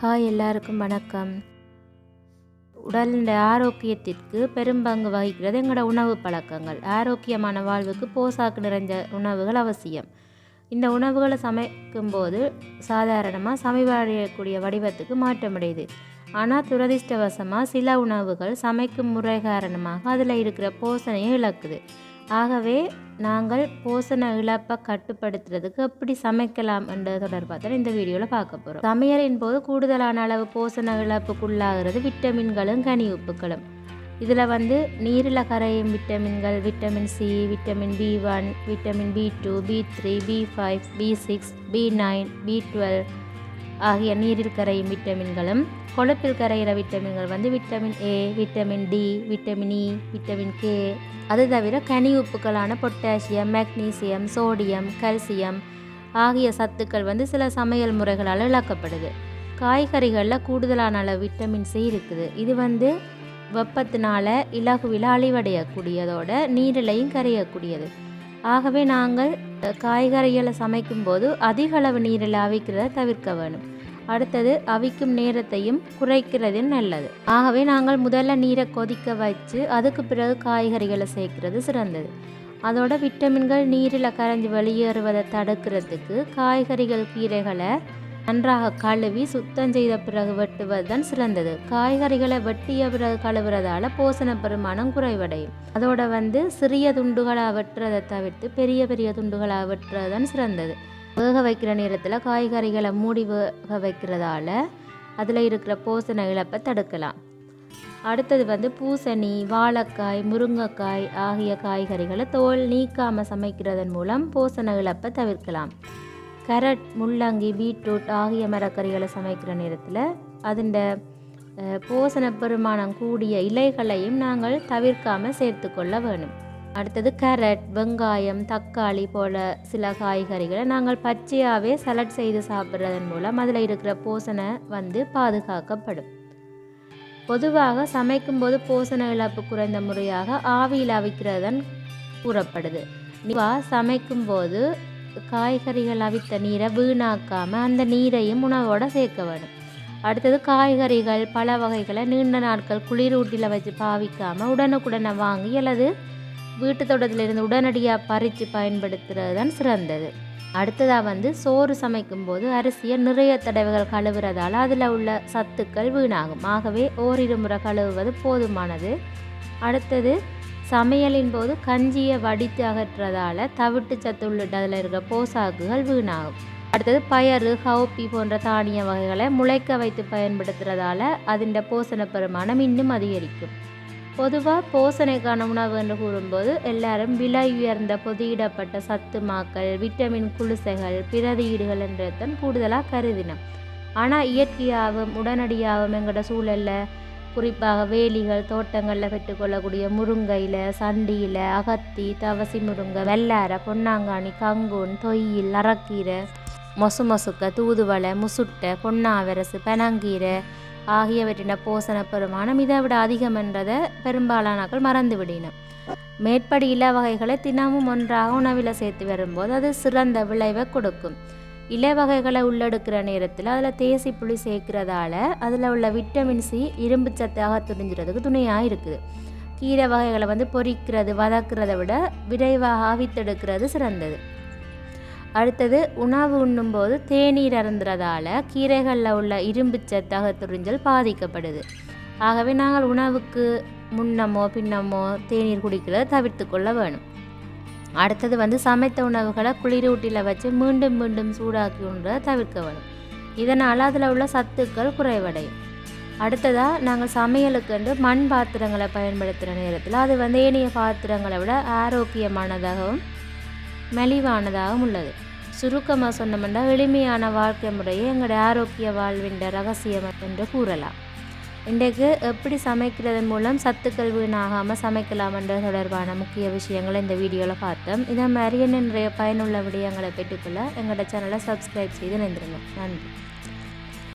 Hi எல்லாருக்கும் வணக்கம். உடலின் ஆரோக்கியத்திற்கு பெரும்பங்கு வகிக்கிறது எங்களோட உணவு பழக்கங்கள். ஆரோக்கியமான வாழ்வுக்கு போசாக்கு நிறைஞ்ச உணவுகள் அவசியம். இந்த உணவுகளை சமைக்கும்போது சாதாரணமாக சமைவடையக்கூடிய வடிவத்துக்கு மாற்றமடையுது. ஆனால் துரதிர்ஷ்டவசமாக சில உணவுகள் சமைக்கும் முறை காரணமாக அதில் இருக்கிற போசனையை இழக்குது. ஆகவே நாங்கள் போசன இழப்பை கட்டுப்படுத்துறதுக்கு எப்படி சமைக்கலாம் என்ற தொடர்பாக தான் இந்த வீடியோவில் பார்க்க போகிறோம் சமையலின் போது கூடுதலான அளவு போசன இழப்புக்குள்ளாகிறது விட்டமின்களும் கனி உப்புகளும் இதில் வந்து நீரில் கரையும் விட்டமின்கள் vitamin C vitamin B one vitamin B two B three B five B six B nine B twelve ஆகிய நீரில் கரையும் விட்டமின்களும் கொழுப்பில் கரைகிற விட்டமின்கள் வந்து vitamin A vitamin D vitamin E vitamin K அது தவிர கனி உப்புக்களான பொட்டாசியம் மெக்னீசியம் சோடியம் கால்சியம் ஆகிய சத்துக்கள் வந்து சில சமையல் முறைகளால் இழக்கப்படுது. காய்கறிகளில் கூடுதலான அளவு விட்டமின் சி இருக்குது. இது வந்து வெப்பத்தினால இலகுவில் அழிவடையக்கூடியதோட நீரிலையும் கரையக்கூடியது. ஆகவே நாங்கள் காய்கறிகளை சமைக்கும்போது அதிக அளவு நீரில் அவிக்கிறத தவிர்க்க வேணும். அடுத்தது அவிக்கும் நேரத்தையும் குறைக்கிறது நல்லது. ஆகவே நாங்கள் முதல்ல நீரை கொதிக்க வச்சு அதுக்கு பிறகு காய்கறிகளை சேர்க்கிறது சிறந்தது. அதோட விட்டமின்கள் நீரில் கரைஞ்சி வெளியேறுவதை தடுக்கிறதுக்கு காய்கறிகள் கீரைகளை நன்றாக கழுவி சுத்தம் செய்த பிறகு வெட்டுவது தான் சிறந்தது. காய்கறிகளை வெட்டிய பிறகு கழுவுறதால போசண பெருமானம் குறைவடையும். அதோட வந்து சிறிய துண்டுகளாக வெட்டுறதை தவிர்த்து பெரிய பெரிய துண்டுகளாக வெட்டுறது தான் சிறந்தது. வேக வைக்கிற நேரத்தில் காய்கறிகளை மூடி வேக வைக்கிறதால அதில் இருக்கிற போசண இழப்பை தடுக்கலாம். அடுத்தது வந்து பூசணி வாழைக்காய் முருங்கைக்காய் ஆகிய காய்கறிகளை தோல் நீக்காமல் சமைக்கிறதன் மூலம் போசண இழப்பை தவிர்க்கலாம். கரட் முள்ளங்கி பீட்ரூட் ஆகிய மரக்கறிகளை சமைக்கிற நேரத்தில் அதன் போஷண பெருமானம் கூடிய இலைகளையும் நாங்கள் தவிர்க்காமல் சேர்த்துக்கொள்ள வேணும். அடுத்தது கேரட் வெங்காயம் தக்காளி போல சில காய்கறிகளை நாங்கள் பச்சையாகவே சலட் செய்து சாப்பிட்றதன் மூலம் அதில் இருக்கிற போசனை வந்து பாதுகாக்கப்படும். பொதுவாக சமைக்கும்போது போசன இழப்பு குறைந்த முறையாக ஆவியில் அவிக்கிறதன் கூறப்படுது சமைக்கும்போது காய்கறிகள் அவித்த நீரை வீணாக்காமல் அந்த நீரையும் உணவோட சேர்க்க வேணும். அடுத்தது காய்கறிகள் பல வகைகளை நீண்ட நாட்கள் குளிரூட்டியில் வச்சு பாவிக்காமல் உடனுக்குடனே வாங்கி அல்லது வீட்டு தோட்டத்திலிருந்து உடனடியாக பறித்து பயன்படுத்துகிறது தான் சிறந்தது. அடுத்ததாக வந்து சோறு சமைக்கும் போது அரிசியை நிறைய தடவைகள் கழுவுறதால் அதில் உள்ள சத்துக்கள் வீணாகும். ஆகவே ஓரிரு முறை கழுவுவது போதுமானது. அடுத்தது சமையலின் போது கஞ்சியை வடித்து அகற்றதால் தவிட்டு சத்து உள்ளிட்ட அதில் இருக்கிற போசாக்குகள் வீணாகும். அடுத்தது பயறு ஹவுப்பி போன்ற தானிய வகைகளை முளைக்க வைத்து பயன்படுத்துகிறதால அதன் போசண பெருமானம் இன்னும் அதிகரிக்கும். பொதுவாக போசனைக்கான உணவு என்று கூறும்போது எல்லாரும் விலை உயர்ந்த பொதியிடப்பட்ட சத்து மாக்கள் விட்டமின் குளிசைகள் பிரதியீடுகள் என்றதான் கூடுதலாக கருதினோம். ஆனால் இயற்கையாகவும் உடனடியாகவும் எங்களோட சூழலில் குறிப்பாக வேலிகள் தோட்டங்களில் பெற்றுக்கொள்ளக்கூடிய முருங்கையில் சண்டியில் அகத்தி தவசி முருங்கை வெள்ளாரை பொன்னாங்கானி கங்குன் தொய்யில் அரக்கீரை மொசு மொசுக்க தூதுவளை முசுட்டை பொன்னாவரசு பெனங்கீரை ஆகியவற்றின போசன பெருமானம் இதை விட அதிகம் என்றதை பெரும்பாலானாக்கள் மறந்து விடினோம் மேற்படி இல வகைகளை தினமும் ஒன்றாக உணவில் சேர்த்து வரும்போது அது சிறந்த விளைவை கொடுக்கும். இலை வகைகளை உள்ளெடுக்கிற நேரத்தில் அதில் தேசி புளி சேர்க்கிறதால அதில் உள்ள விட்டமின் சி இரும்பு சத்தாக துணிஞ்சுறதுக்கு துணையாக இருக்குது. கீரை வகைகளை வந்து பொரிக்கிறது வதக்கிறத விட விரைவாக ஆவித்தெடுக்கிறது சிறந்தது. அடுத்தது உணவு உண்ணும்போது தேநீர் அருந்துறதால கீரைகளில் உள்ள இரும்பு சத்தாக துறிஞ்சல் பாதிக்கப்படுது. ஆகவே நாங்கள் உணவுக்கு முன்னமோ பின்னமோ தேநீர் குடிக்கிறத தவிர்த்து கொள்ள வேணும். அடுத்தது வந்து சமைத்த உணவுகளை குளிரூட்டியில் வச்சு மீண்டும் மீண்டும் சூடாக்கி உண்றதை தவிர்க்க வேணும். இதனால் அதில் உள்ள சத்துக்கள் குறைவடையும். அடுத்ததாக நாங்கள் சமையலுக்கு மண் பாத்திரங்களை பயன்படுத்துகிற நேரத்தில் அது வந்து ஏனைய பாத்திரங்களை விட ஆரோக்கியமானதாகவும் மலிவானதாகவும் உள்ளது. சுருக்கமாக சொன்னோம்னா எளிமையான வாழ்க்கை முறையே எங்களுடைய ஆரோக்கிய வாழ்வின் ரகசியம் என்று கூறலாம். இன்றைக்கு எப்படி சமைக்கிறதன் மூலம் சத்துக்கள் வீணாகாமல் சமைக்கலாம் என்ற தொடர்பான முக்கிய விஷயங்களை இந்த வீடியோவில் பார்த்தோம். இதை மாதிரி நிறைய பயனுள்ள விடயங்களை பெற்றுக்கொள்ள எங்களோட சேனலை சப்ஸ்கிரைப் செய்து நினைந்துருங்க நன்றி.